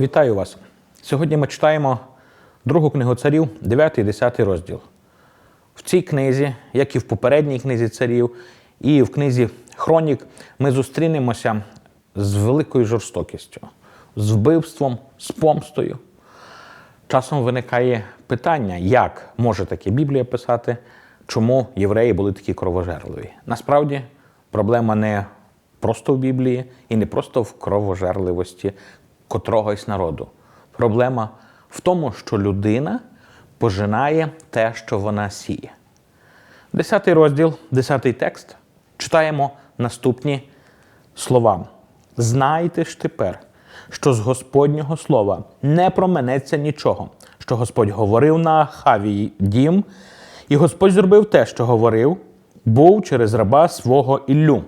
Вітаю вас! Сьогодні ми читаємо другу книгу царів, 9 і 10 розділ. В цій книзі, як і в попередній книзі царів, і в книзі Хронік, ми зустрінемося з великою жорстокістю, з вбивством, з помстою. Часом виникає питання, як може таке Біблія писати, чому євреї були такі кровожерливі. Насправді проблема не просто в Біблії і не просто в кровожерливості котрогось народу. Проблема в тому, що людина пожинає те, що вона сіє. Десятий розділ, десятий текст читаємо наступні слова. Знайте ж тепер, що з Господнього слова не променеться нічого, що Господь говорив на Ахавії дім, і Господь зробив те, що говорив, був через раба свого Іллю.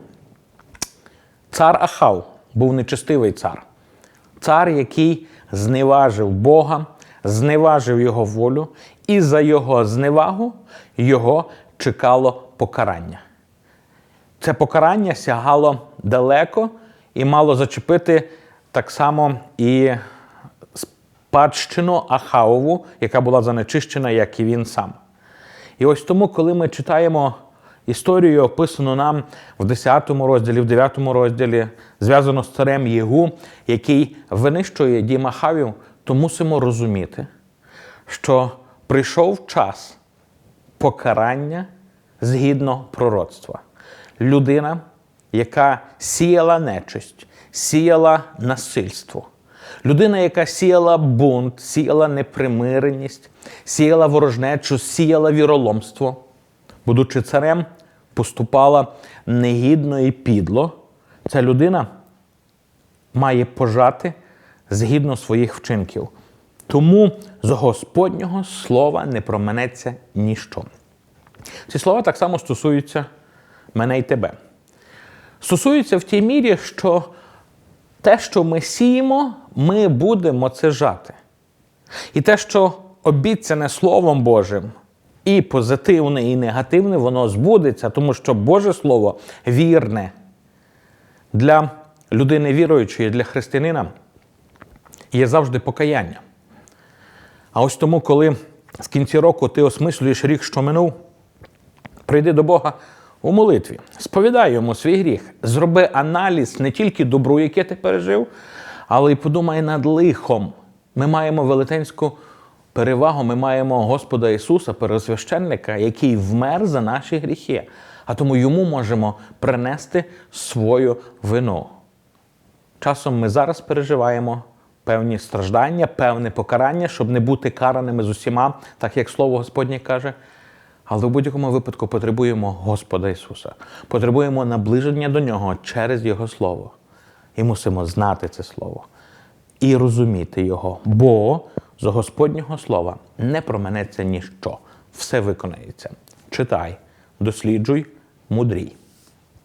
Цар Ахав був нечестивий цар, цар, який зневажив Бога, зневажив його волю, і за його зневагу його чекало покарання. Це покарання сягало далеко і мало зачепити так само і спадщину Ахавову, яка була занечищена, як і він сам. І ось тому, коли ми читаємо історію, описану нам в 10 розділі, в 9 розділі, зв'язано з царем Єгу, який винищує дім Ахавів, то мусимо розуміти, що прийшов час покарання згідно пророцтва. Людина, яка сіяла нечисть, сіяла насильство. Людина, яка сіяла бунт, сіяла непримиреність, сіяла ворожнечу, сіяла віроломство, будучи царем, поступала негідно і підло. Ця людина має пожати згідно своїх вчинків. Тому з Господнього слова не променеться ніщо. Ці слова так само стосуються мене і тебе. Стосуються в тій мірі, що те, що ми сіємо, ми будемо це жати. І те, що обіцяне Словом Божим, і позитивне, і негативне, воно збудеться, тому що Боже Слово вірне для людини віруючої, для християнина є завжди покаяння. А ось тому, коли з кінці року ти осмислюєш рік, що минув, прийди до Бога у молитві, сповідай йому свій гріх, зроби аналіз не тільки добру, яке ти пережив, але й подумай над лихом. Ми маємо велетенську перевагу, ми маємо Господа Ісуса, первосвященника, який вмер за наші гріхи, а тому йому можемо принести свою вину. Часом ми зараз переживаємо певні страждання, певне покарання, щоб не бути караними з усіма, так як Слово Господнє каже. Але в будь-якому випадку потребуємо Господа Ісуса, потребуємо наближення до Нього через Його Слово. І мусимо знати це Слово і розуміти Його, бо з Господнього Слова не променеться ніщо, все виконається. Читай, досліджуй, мудрій.